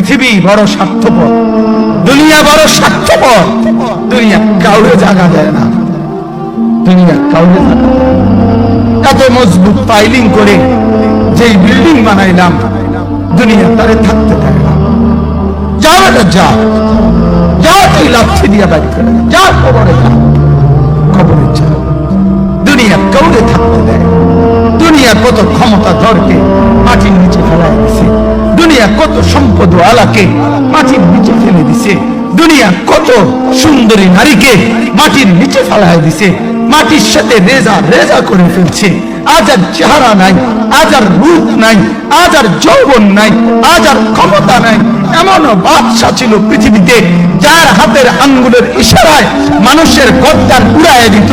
পৃথিবী বড় স্বার্থপর, দুনিয়া বড় স্বার্থপর, দুনিয়া কাউরে জায়গা দেয় না, দুনিয়া কাউরে না। এত মজবুত পাইলিং করে যেই বিল্ডিং বানাইলাম, দুনিয়া তারে থাকতে দেয় না যাও এটা যা যা তুই লাথি দিয়া বাড়ি করে যা খবরে যা খবরে যা দুনিয়া কাউরে থাকতে দেয়। দুনিয়া কত ক্ষমতা ধরকে দুনিয়া কত সম্পদ আলাকে মাটির নিচে ফেলে দিছে। দুনিয়া কত সুন্দরী নারীকে মাটির নিচে ফেলাই দিছে। মাটির সাথে রেজা রেজা করে ফেলছে। আজ আর চেহারা নাই আজ আর রূপ নাই আজ আর যৌবন নাই আজ আর ক্ষমতা নাই। এমন বাদশাহ ছিল পৃথিবীতে, যার হাতের আঙ্গুলের ইশারায় মানুষের গদ্দার উড়ায় দিত,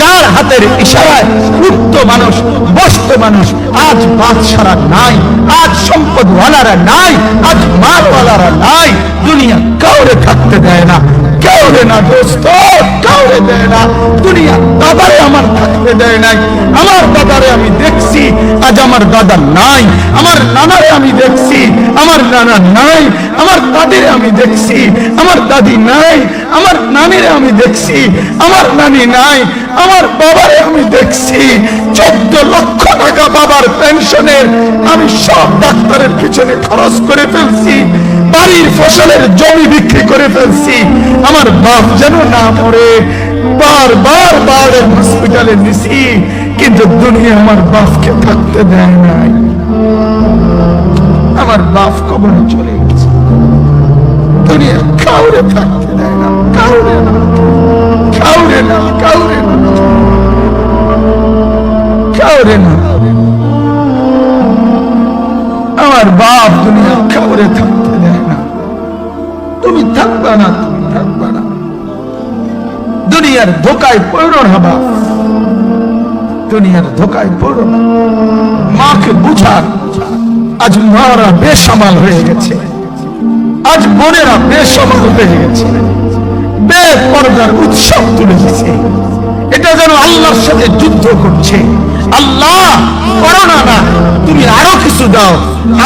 যার হাতের ইশারায় উঠত মানুষ, বসত মানুষ, আজ বাদশারা নাই, আজ সম্পদওয়ালারা নাই, আজ মালওয়ালারা নাই, দুনিয়া কাউরে থাকতে দেয় না। কাউরে না দোস্ত, কাউরে দেয় না। দুনিয়া দাদারে আমার থাকতে দেয় নাই। আমার দাদারে আমি দেখছি, আজ আমার দাদা নাই। আমার নানারে আমি দেখছি, আমার নানা নাই। আমার দাদিরে আমি দেখছি, আমার দাদি নাই। আমার নানিরে আমি দেখছি, আমার নানি নাই। আমার বাবারে আমি দেখছি। চোদ্দ লক্ষ টাকা বাবার পেনশনের আমি সব ডাক্তারের পিছনে খরচ করে ফেলছি। বাড়ির ফসলের জমি বিক্রি করে ফেলছি। আমার বাপ যেন না মরে বার বার বার হসপিটালে নিছি, কিন্তু দুনিয়া আমার বাপকে থাকতে দেয় নাই। আমার বাপ কবরে চলে গেছে। দুনিয়া কাউরে থাকতে দেয় না, কাউরে না কাউরে না কাউরে না কাউরে না। আমার বাপ দুনিয়া কাউরে থাকবা না তুমি থাকবা না। দুনিয়ার ধোকায় পড়ো না বাপ দুনিয়ার ধোকায় পড়ো না। মাকে বুঝার। আজ মারা বেসামাল হয়ে গেছে। আজ বোনেরা বেসামাল হয়ে গেছে। বেপরদার উৎসব তুলে দিছে। এটা যেন আল্লাহর সাথে যুদ্ধ করছে। আল্লাহ, করোনা না, তুমি আরও কিছু দাও।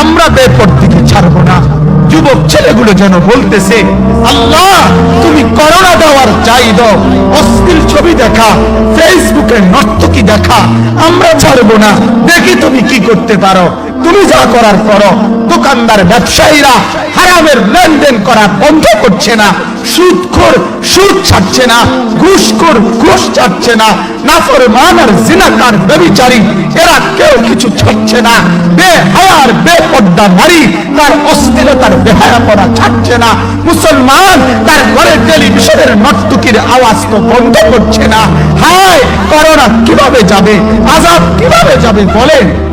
আমরা বেপরদিকে ছাড়বো না। যুবক ছেলেগুলো যেন বলতেছে, আল্লাহ, তুমি করোনা দেওয়ার চাই দাও, অশ্লীল ছবি দেখা ফেসবুকে নর্তকি দেখা, আমরা ছাড়বো না। দেখি তুমি কি করতে পারো। তুমি যা করার করো। দোকানদার, ব্যবসায়ীরা হারামের লেনদেন করা বন্ধ করছে না। সুদখোর, সুদ ছাড়ছে না। ঘুষখোর, ঘুষ ছাড়ছে না। আর জিনাকার এরা কেউ কিছু ছাড়ছে না। বেহায়ার বেপর্দা নারী, তার অস্থিরতার বেহায়া করা ছাড়ছে না। মুসলমান, তার ঘরের টেলিভিশনের নর্তকীর আওয়াজ তো বন্ধ করছে না। হায়, করোনা কীভাবে যাবে? আজাব কীভাবে যাবে? বলেন।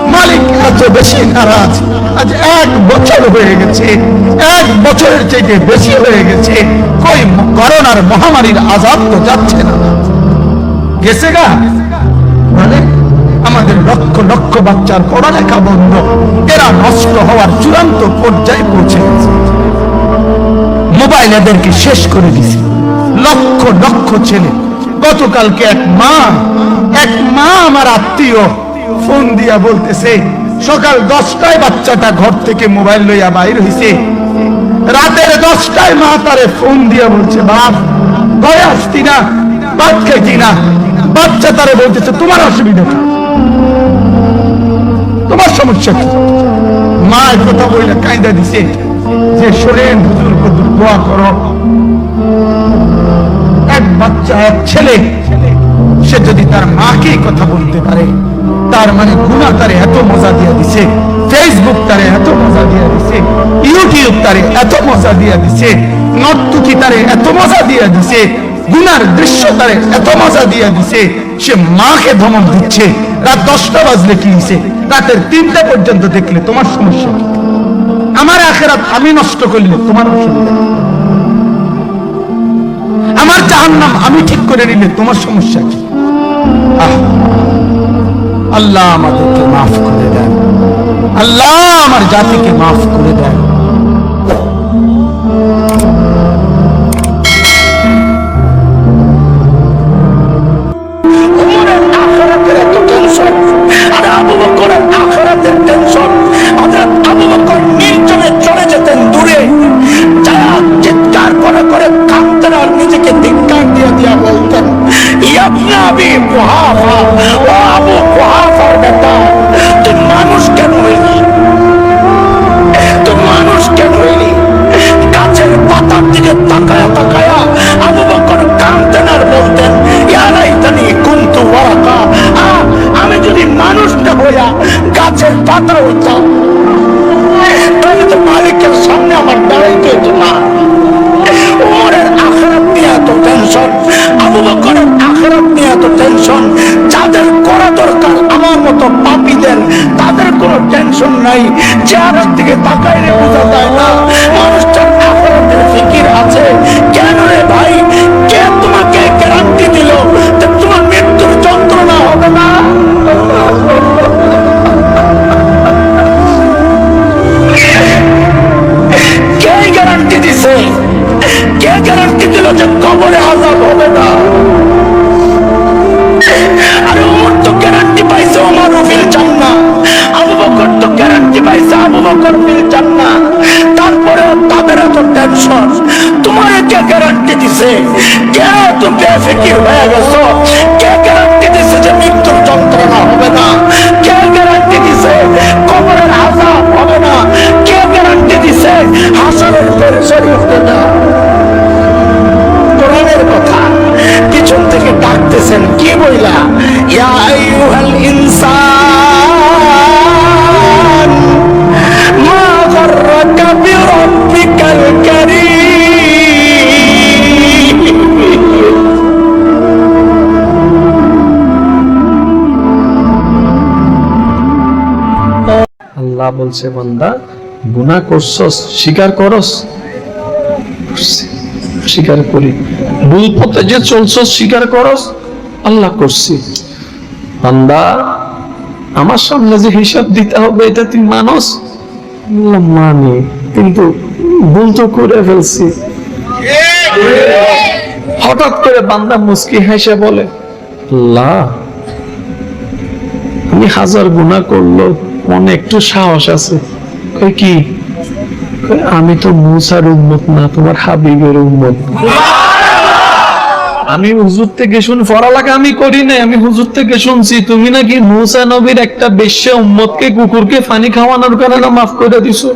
মালিক এত বেশি নারাজ, আজ এক বছর হয়ে গেছে, এক বছরের চাইতে বেশি হয়ে গেছে, কই করোনার মহামারীর আজাদ তো যাচ্ছে না। গেছে গা? মানে আমাদের লক্ষ লক্ষ বাচ্চার পড়ালেখা বন্ধ, এরা নষ্ট হওয়ার চূড়ান্ত পর্যায়ে পৌঁছে গেছে। মোবাইল এদেরকে শেষ করে দিছে লক্ষ লক্ষ ছেলে, গতকালকে এক মা এক মা আমার আত্মীয় ফোন দিয়া বলতেছে, সকাল দশটায় বাচ্চাটা ঘর থেকে মোবাইল লইয়া বাইর হইছে। রাতের দশটায় মা তারে ফোন দিয়া বলছে, বাপ, ঘরে আসতি না, ভাত খাইতি না। বাচ্চা তারে বলতেছে, তোমার অসুবিধা তোমার সমস্যা কি? মা কথা বইলে কায়দা দিছে যে, শোনেন হুজুর হুজুর দোয়া করো। এক বাচ্চা, এক ছেলে। সে যদি তার মাকে কথা বলতে পারে তার মানে গুণা তারে এত মজা দিয়ে দিছে ফেসবুক তারে এত মজা দিয়ে দিছে ইউটিউব তারে এত মজা দিয়ে দিছে নর্তুকি তারে এত মজা দিয়ে দিছে গুনার দৃশ্য তারে এত মজা দিয়ে দিছে সে মাকে ধমক দিচ্ছে। রাত দশটা বাজলে কি হইছে? রাতের তিনটা পর্যন্ত দেখলে তোমার সমস্যা কি? আখেরাত আমি নষ্ট করলে তোমার অসুবিধা আমার জাহান্নাম আমি ঠিক করে নিলে তোমার সমস্যা কি? আহ, আল্লাহ আমাদেরকে মাফ করে দেন। আল্লাহ আমার জাতিকে মাফ করে দেন। নিজেকে ধিক্কার দিয়ে দিয়া বলতেন, ইয়াবনা আবি কুহাফা ও আবু টেনশন নাই চেহারার দিকে তাকাইলে বোঝা যায় না। মানুষটার আখরাতের ফিকির আছে। তোমার কে গ্যারান্টি দিছে? কে তো বেফিকির হয়ে কে গ্যারান্টি দিছে যে মৃত্যুর যন্ত্রণা হবে না? কে গ্যারান্টি দিছে কবরের আজাব হবে না? কে গ্যারান্টি দিছে হাসরের পেরেশানি হবে না? কোরআনের কথা পিছন থেকে ডাকতেছেন, কি বইলা? আল্লাহ বলছে বান্দা, গুনাহ করছস, স্বীকার করস? স্বীকার করি। ভুল পথে যে চলছস, স্বীকার করস? আল্লাহ করছি। বান্দা, আমার সামনে যে হিসাব দিতে হবে, এটা তুই মানস? মানি, কিন্তু ভুল তো করে ফেলছি। হঠাৎ করে বান্দা মুস্কি হেসে বলে, আল্লাহ, আমি হাজার গুণা করল মনে একটু সাহস আছে। কি? আমি তো মুসার উম্মত না, তোমার হাবিবের উম্মত। আমি হুজুর থেকে শুন পড়ালেখা আমি করি নাই, আমি হুজুর থেকে শুনছি, তুমি নাকি মুসা নবীর একটা বেশ্যা উম্মতকে, কুকুরকে পানি খাওয়ানোর কারণে মাফ করে দিছো?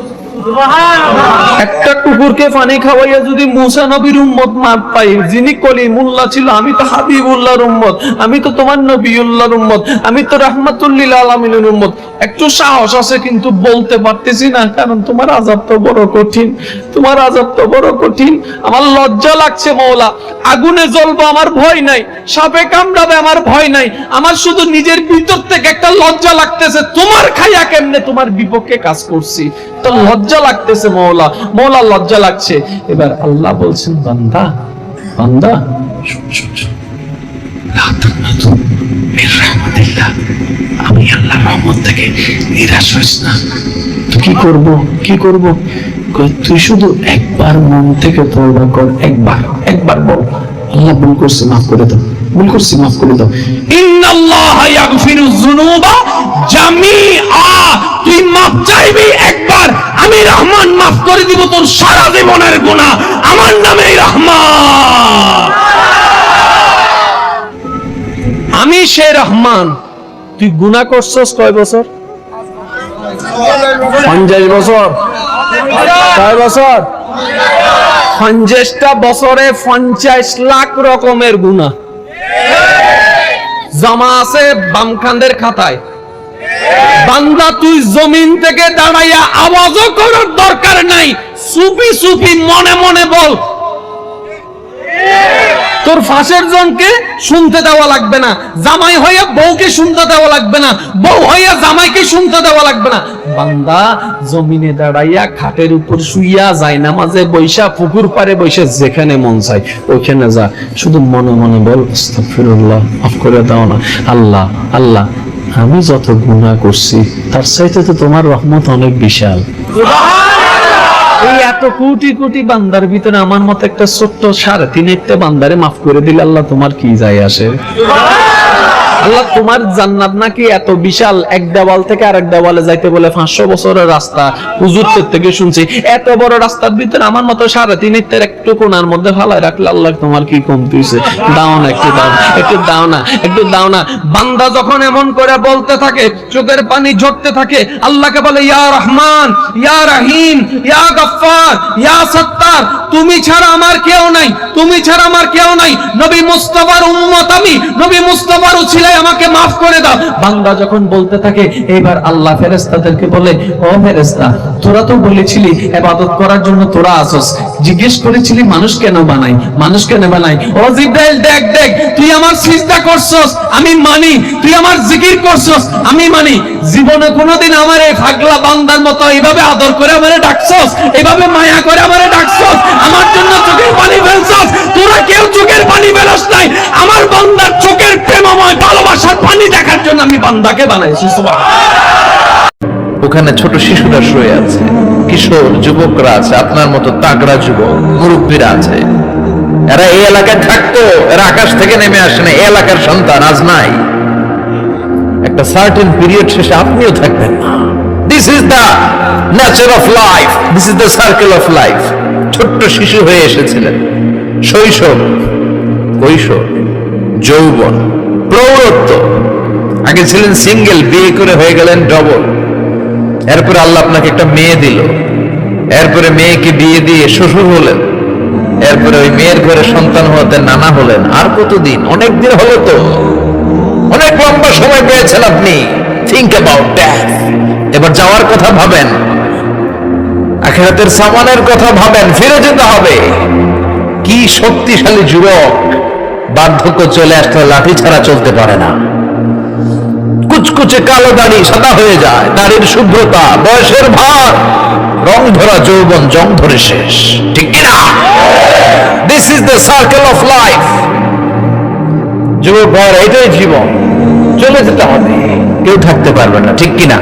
একটা কুকুরকে পানি খাওয়াইয়া যদি মুসা নবীর উম্মত মাপ পাই, যিনি কলিমুল্লাহ ছিল, আমি তো হাবিবুল্লাহর উম্মত, আমি তো তোমার নবীউল্লাহর উম্মত, আমি তো রাহমাতুল্লিল আলামিনের উম্মত। একটু সাহস আছে কিন্তু বলতে পারতেছি না, কারণ তোমার আজাব তো বড় কঠিন, তোমার আজাব তো বড় কঠিন। আমার লজ্জা লাগছে মৌলা আগুনে জ্বলবো আমার ভয় নাই, সাপে কামড়াবে আমার ভয় নাই, আমার শুধু নিজের ভিতর থেকে একটা লজ্জা লাগতেছে, তোমার খাইয়া কেমনে তোমার বিপক্ষে কাজ করছি? তো লজ্জা লাগতেছে মৌলা মৌলা লজ্জা লাগছে। এবার আল্লাহ বলছেন, বান্দা বান্দা। আমি আল্লাহর রহমত থেকে নিরাশ হইস না। তো কি করব কি করব? তুই শুধু একবার মন থেকে তওবা কর, একবার একবার বল। আল্লাহ ভুল করছে, মাফ করে দাও। ভুল করছি, মাফ করে দাও। ইন্নাল্লাহ ইয়াগফিরুয যুনুবা জামিআ। তুই মাফ চাইবি করে দিব তোর সারা জীবনের গুনাহ। আমার নামেই রহমান। আমি সে রহমান। তুই গুনাহ করছস কয় বছর? পঞ্চাশ বছর। কয় বছর? পঞ্চাশটা বছরে পঞ্চাশ লাখ রকমের গুণা জমা আছে বামখানদের খাতায়। বান্দা, তুই জমিন থেকে দাঁড়াইয়া আওয়াজও করার দরকার নাই। সুপি সুপি মনে মনে বল। তোর ফাঁসের জনকে শুনতে দেওয়া লাগবে না। জামাই হইয়া বউকে শুনতে দেওয়া লাগবে না। বউ হইয়া জামাইকে শুনতে দেওয়া লাগবে না। বান্দা, জমিনে দাঁড়াইয়া খাটের উপর শুইয়া যায় না মাঝে বৈশা, পুকুর পারে বৈশা, যেখানে মন চাই ওইখানে যা। শুধু মনে মনে বল, আস্তাগফিরুল্লাহ, মাফ করে দাও না। আল্লাহ আল্লাহ আমি যত গুণা করছি, তার চাইতে তো তোমার রহমত অনেক বিশাল। এই এত কোটি কোটি বান্দার ভিতরে আমার মতো একটা ছোট্ট সাড়ে তিন একটা বান্দারে মাফ করে দিলে আল্লাহ তোমার কি যায় আসে? আল্লাহ, তোমার জান্নাত নাকি এত বিশাল? এক দেওয়াল থেকে আরেক দেওয়ালে যাইতে বলে পাঁচশো বছরের রাস্তা। হুজুরদের থেকে শুনছি, এত বড় রাস্তার ভিতরে আমার মতো সাড়ে তিন ইত্তের একটু কোনার মধ্যে ফালাই রাখলে আল্লাহ তোমার কি কমতি? দাও না, একটু দাও একটু দাও না, একটু দাও না। বান্দা যখন এমন করে বলতে থাকে, চোখের পানি ঝরতে থাকে, আল্লাহকে বলে, ইয়া রহমান, ইয়া রাহিম, ইয়া গফফার, ইয়া সত্তার, তুমি ছাড়া আমার কেউ নাই, তুমি ছাড়া আমার কেউ নাই। নবী মুস্তাফার উম্মত আমি, নবী মুস্তাফার উছিলায় আমাকে মাফ করে দাও। বান্দা যখন বলতে থাকে এবার আল্লাহ ফেরেশতাদেরকে বলে, ও ফেরেশতা, তোরা তো বলেছিলি ইবাদত করার জন্য তোরা আসস। জিজ্ঞেস করেছিলি, মানুষ কেন বানাই? মানুষ কেন বানাই? ও জিব্রাইল, দেখ দেখ, তুই আমার সিজদা করছস, আমি মানি। তুই আমার জিকির করছস, আমি মানি। জীবনে কোনোদিন আমার এই ফাগলা বান্দার মতো এইভাবে আদর করে আমারে ডাকছস, এইভাবে মায়া করে আমারে ডাকছস, আমার জন্য চোখের পানি ফেলছস। তোরা কেউ চোখের পানি ফেলস নাই। আমার বান্দার চোখের প্রেমময় ভালোবাসার পানি দেখার জন্য আমি বান্দাকে বানাইছি ওখানে ছোট শিশুরা শুয়ে আছে, কিশোর, যুবকরা আছে, আপনার মতো তাগড়া যুবক, মুরব্বীরা আছে। এরা এই এলাকায় থাকতো, এরা আকাশ থেকে নেমে আসে না এই এলাকার সন্তান আজ নাই। একটা সার্টেন পিরিয়ড শেষে আপনিও থাকবেন না। This is the nature of life this is the circle of life ছোট্ট শিশু হয়ে এসেছিলেন। শৈশব, কৈশোর, যৌবন। প্রৌঢ়ত্ব। আগে ছিলেন সিঙ্গেল, বিয়ে করে হয়ে গেলেন ডবল এরপরে আল্লাহ আপনাকে একটা মেয়ে দিল। এরপরে মেয়েকে বিয়ে দিয়ে শ্বশুর হলেন। এরপরে ওই মেয়ের ঘরে সন্তান হতে নানা হলেন। আর কতদিন? অনেক দিন হলো তো। অনেক লম্বা সময় পেয়েছেন আপনি। থিঙ্ক অ্যাবাউট এবার যাওয়ার কথা ভাবেন। আখেরাতের সামানের কথা ভাবেন। ফিরে যেতে হবে। কি শক্তিশালী যুবক। বার্ধক্য চলে আসলে লাঠি ছাড়া চলতে পারে না। কুচকুচে কালো দাড়ি সাদা হয়ে যায় দাড়ির শুভ্রতা, বয়সের ভার, রং ধরা যৌবন, জং ধরে শেষ। ঠিক কিনা? This is the circle of life যুবক ভাইয়ের, এটাই জীবন। চলে যেতে হবে। কেউ থাকতে পারবে না, ঠিক কিনা?